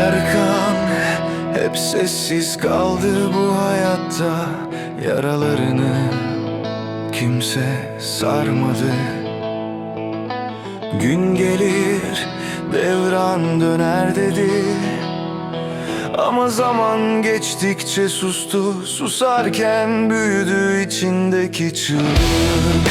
Erkan hep sessiz kaldı bu hayatta. Yaralarını kimse sarmadı. Gün gelir devran döner dedi. Ama zaman geçtikçe sustu. Susarken büyüdü içindeki çığlık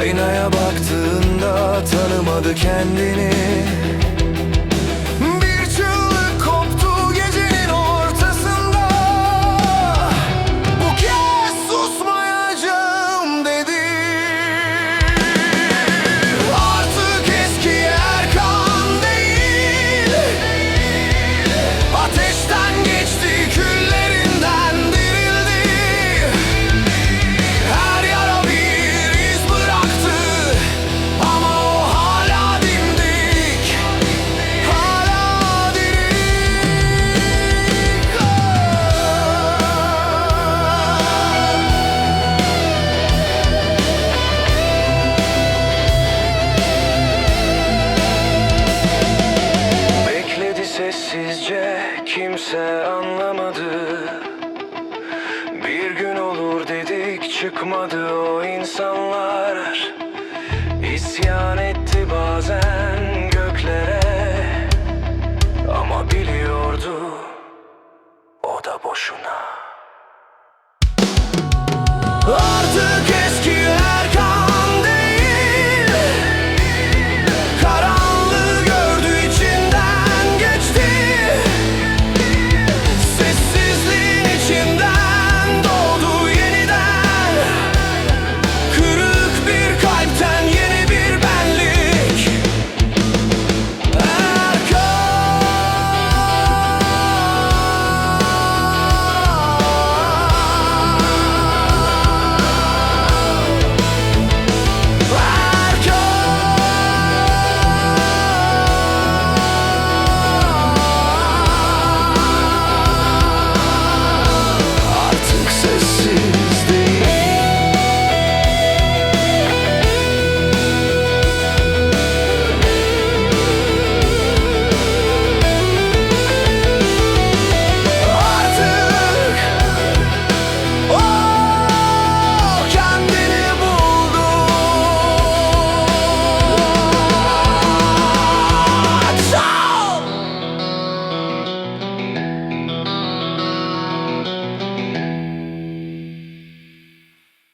Aynaya baktığında tanımadı kendini kimse anlamadı. Bir gün olur dedik çıkmadı o insanlar. İsyan etti bazen göklere Ama biliyordu o da boşuna. Artık